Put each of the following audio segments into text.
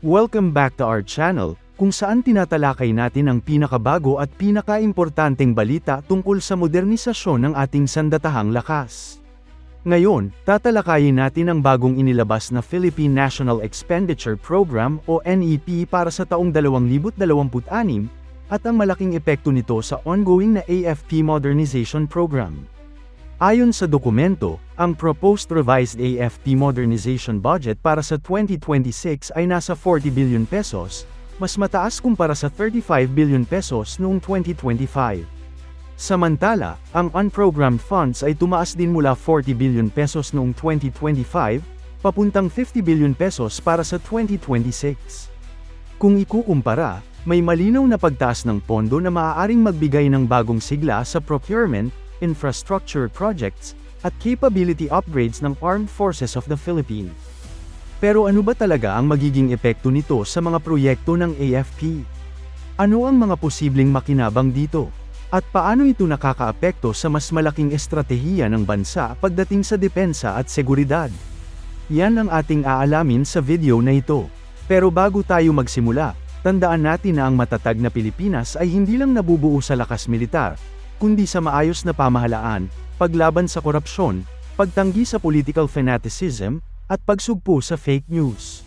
Welcome back to our channel, kung saan tinatalakay natin ang pinakabago at pinakaimportanteng balita tungkol sa modernisasyon ng ating sandatahang lakas. Ngayon, tatalakayin natin ang bagong inilabas na Philippine National Expenditure Program o NEP para sa taong 2026 at ang malaking epekto nito sa ongoing na AFP Modernization Program. Ayon sa dokumento, ang proposed revised AFP modernization budget para sa 2026 ay nasa 40 billion pesos, mas mataas kumpara sa 35 billion pesos noong 2025. Samantala, ang unprogrammed funds ay tumaas din mula 40 billion pesos noong 2025, papuntang 50 billion pesos para sa 2026. Kung ikukumpara, may malinaw na pagtaas ng pondo na maaaring magbigay ng bagong sigla sa procurement, infrastructure projects, at capability upgrades ng Armed Forces of the Philippines. Pero ano ba talaga ang magiging epekto nito sa mga proyekto ng AFP? Ano ang mga posibleng makinabang dito? At paano ito nakakaapekto sa mas malaking estratehiya ng bansa pagdating sa depensa at seguridad? Yan ang ating aalamin sa video na ito. Pero bago tayo magsimula, tandaan natin na ang matatag na Pilipinas ay hindi lang nabubuo sa lakas militar, kundi sa maayos na pamahalaan, paglaban sa korupsyon, pagtanggi sa political fanaticism, at pagsugpo sa fake news.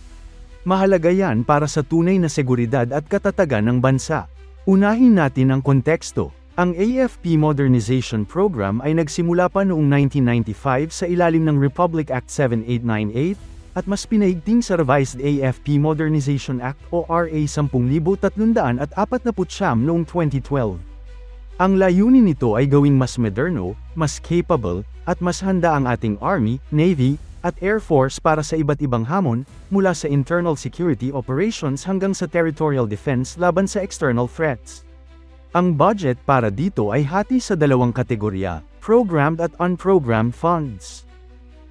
Mahalaga yan para sa tunay na seguridad at katatagan ng bansa. Unahin natin ang konteksto. Ang AFP Modernization Program ay nagsimula pa noong 1995 sa ilalim ng Republic Act 7898, at mas pinaigting sa Revised AFP Modernization Act o RA 10349 noong 2012. Ang layunin nito ay gawing mas moderno, mas capable, at mas handa ang ating Army, Navy, at Air Force para sa iba't ibang hamon, mula sa internal security operations hanggang sa territorial defense laban sa external threats. Ang budget para dito ay hati sa dalawang kategorya, programmed at unprogrammed funds.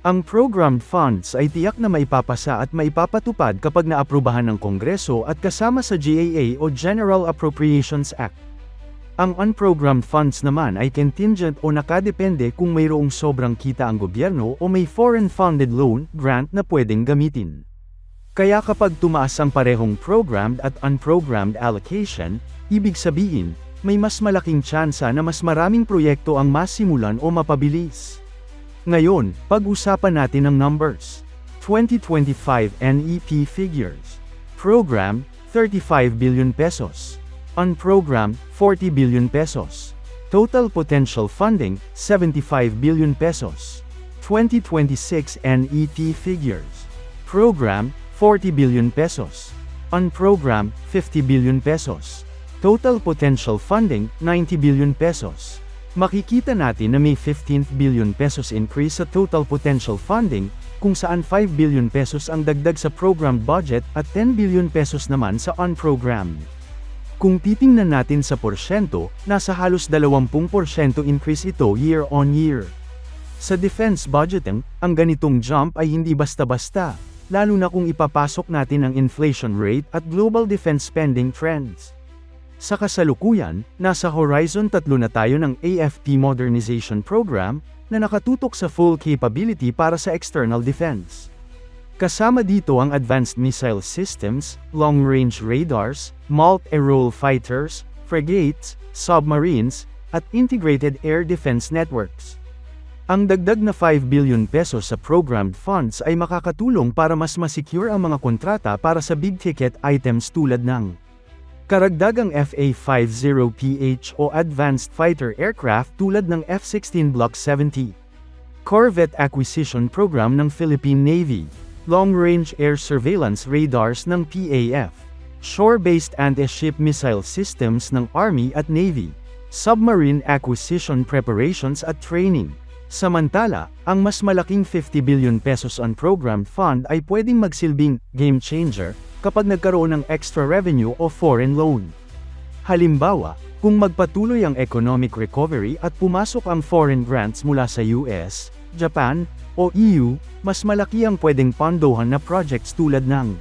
Ang programmed funds ay tiyak na maipapasa at maipapatupad kapag naaprubahan ng Kongreso at kasama sa GAA o General Appropriations Act. Ang unprogrammed funds naman ay contingent o nakadepende kung mayroong sobrang kita ang gobyerno o may foreign-funded loan, grant na pwedeng gamitin. Kaya kapag tumaas ang parehong programmed at unprogrammed allocation, ibig sabihin, may mas malaking tsansa na mas maraming proyekto ang masimulan o mapabilis. Ngayon, pag-usapan natin ang numbers. 2025 NEP figures. Program, 35 billion pesos. Unprogrammed, 40 billion pesos. Total potential funding, 75 billion pesos. 2026 NEP E figures. Program, 40 billion pesos. Unprogrammed, 50 billion pesos. Total potential funding, 90 billion pesos. Makikita natin na may 15 billion pesos increase sa total potential funding, kung saan 5 billion pesos ang dagdag sa programmed budget at 10 billion pesos naman sa unprogrammed. Kung titingnan natin sa porsyento, nasa halos 20% increase ito year on year. Sa defense budgeting, ang ganitong jump ay hindi basta-basta, lalo na kung ipapasok natin ang inflation rate at global defense spending trends. Sa kasalukuyan, nasa horizon tatlo na tayo ng AFP Modernization Program, na nakatutok sa full capability para sa external defense. Kasama dito ang advanced missile systems, long-range radars, multi-role fighters, frigates, submarines, at integrated air defense networks. Ang dagdag na 5 billion pesos sa programmed funds ay makakatulong para mas masecure ang mga kontrata para sa big-ticket items tulad ng Karagdagang FA-50PH o Advanced Fighter Aircraft tulad ng F-16 Block 70. Corvette Acquisition Program ng Philippine Navy. Long-Range Air Surveillance Radars ng PAF. Shore-based anti-ship missile systems ng Army at Navy. Submarine Acquisition Preparations at Training. Samantala, ang mas malaking 50 billion pesos unprogrammed fund ay pwedeng magsilbing game changer kapag nagkaroon ng extra revenue o foreign loan. Halimbawa, kung magpatuloy ang economic recovery at pumasok ang foreign grants mula sa US, Japan, o EU, mas malaki ang pwedeng pondohan na projects tulad ng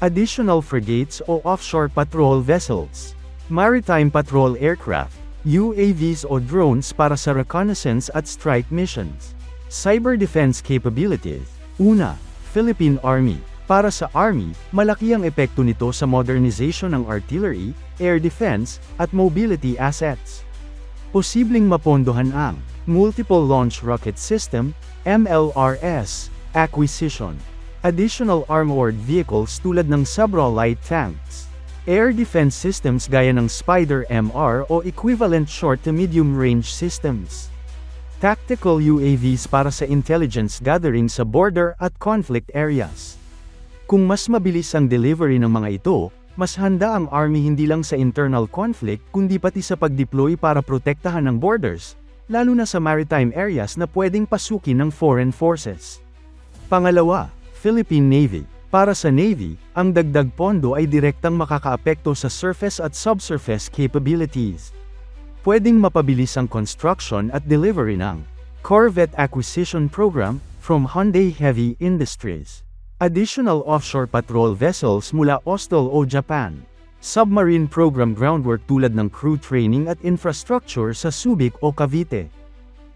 additional frigates o offshore patrol vessels, maritime patrol aircraft, UAVs o drones para sa reconnaissance at strike missions, cyber defense capabilities, una, Philippine Army, Para sa Army, malaki ang epekto nito sa modernization ng artillery, air defense, at mobility assets. Posibleng mapondohan ang Multiple Launch Rocket System, MLRS, acquisition. Additional armored vehicles tulad ng Sabra light tanks. Air defense systems gaya ng Spider-MR o equivalent short to medium range systems. Tactical UAVs para sa intelligence gathering sa border at conflict areas. Kung mas mabilis ang delivery ng mga ito, mas handa ang Army hindi lang sa internal conflict kundi pati sa pag-deploy para protektahan ang borders, lalo na sa maritime areas na pwedeng pasukin ng foreign forces. Pangalawa, Philippine Navy. Para sa Navy, ang dagdag pondo ay direktang makakaapekto sa surface at subsurface capabilities. Pwedeng mapabilis ang construction at delivery ng Corvette Acquisition Program from Hyundai Heavy Industries. Additional offshore patrol vessels mula Ostol o Japan. Submarine program groundwork tulad ng crew training at infrastructure sa Subic o Cavite.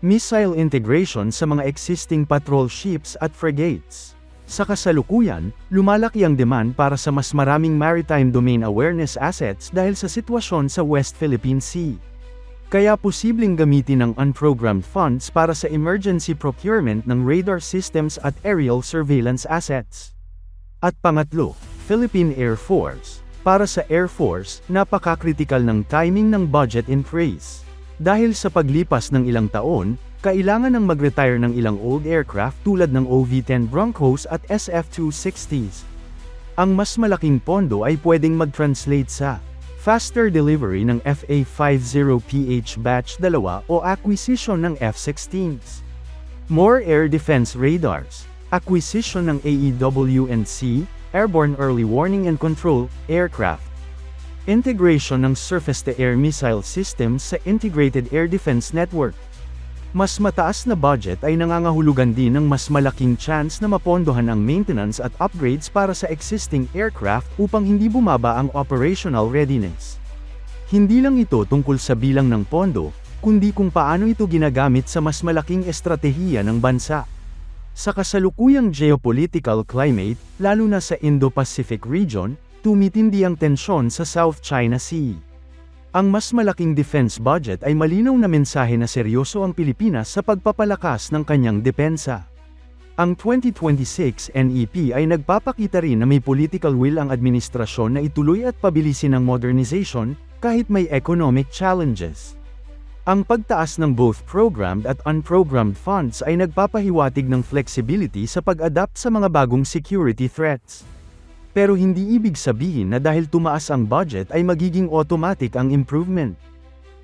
Missile integration sa mga existing patrol ships at frigates. Sa kasalukuyan, lumalaki ang demand para sa mas maraming maritime domain awareness assets dahil sa sitwasyon sa West Philippine Sea. Kaya posibleng gamitin ang unprogrammed funds para sa emergency procurement ng radar systems at aerial surveillance assets. At pangatlo, Philippine Air Force. Para sa Air Force, napaka-critical ng timing ng budget increase. Dahil sa paglipas ng ilang taon, kailangan ng mag-retire ng ilang old aircraft tulad ng OV-10 Broncos at SF-260s. Ang mas malaking pondo ay pwedeng mag-translate sa faster delivery ng FA-50PH Batch 2 o acquisition ng F-16s. More air defense radars, acquisition ng AEW&C, Airborne Early Warning and Control, aircraft. Integration ng surface-to-air missile systems sa Integrated Air Defense Network. Mas mataas na budget ay nangangahulugan din ng mas malaking chance na mapondohan ang maintenance at upgrades para sa existing aircraft upang hindi bumaba ang operational readiness. Hindi lang ito tungkol sa bilang ng pondo, kundi kung paano ito ginagamit sa mas malaking estratehiya ng bansa. Sa kasalukuyang geopolitical climate, lalo na sa Indo-Pacific region, tumitindi ang tensyon sa South China Sea. Ang mas malaking defense budget ay malinaw na mensahe na seryoso ang Pilipinas sa pagpapalakas ng kanyang depensa. Ang 2026 NEP ay nagpapakita rin na may political will ang administrasyon na ituloy at pabilisin ang modernization, kahit may economic challenges. Ang pagtaas ng both programmed at unprogrammed funds ay nagpapahiwatig ng flexibility sa pag-adapt sa mga bagong security threats. Pero hindi ibig sabihin na dahil tumaas ang budget ay magiging automatic ang improvement.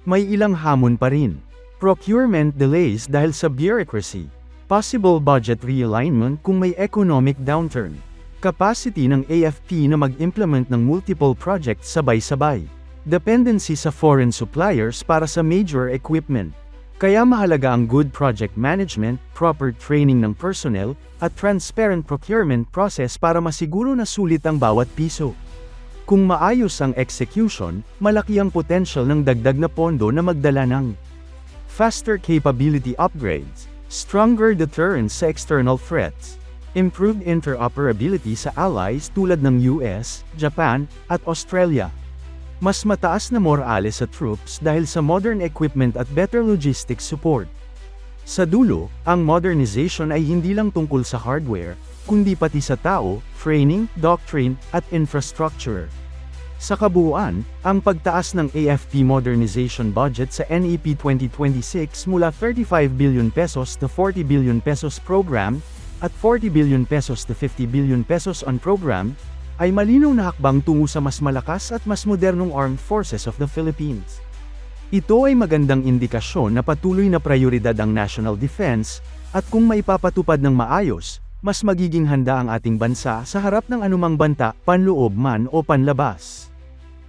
May ilang hamon pa rin. Procurement delays dahil sa bureaucracy. Possible budget realignment kung may economic downturn. Capacity ng AFP na mag-implement ng multiple projects sabay-sabay. Dependency sa foreign suppliers para sa major equipment. Kaya mahalaga ang good project management, proper training ng personnel, at transparent procurement process para masiguro na sulit ang bawat piso. Kung maayos ang execution, malaki ang potential ng dagdag na pondo na magdala ng faster capability upgrades, stronger deterrence sa external threats, improved interoperability sa allies tulad ng US, Japan, at Australia, mas mataas na morale sa troops dahil sa modern equipment at better logistics support. Sa dulo, ang modernization ay hindi lang tungkol sa hardware, kundi pati sa tao, training, doctrine, at infrastructure. Sa kabuuan, ang pagtaas ng AFP modernization budget sa NEP 2026 mula 35 billion pesos to 40 billion pesos program, at 40 billion pesos to 50 billion pesos on program, ay malinaw na hakbang tungo sa mas malakas at mas modernong armed forces of the Philippines. Ito ay magandang indikasyon na patuloy na prioridad ang national defense, at kung maipapatupad ng maayos, mas magiging handa ang ating bansa sa harap ng anumang banta, panloob man o panlabas.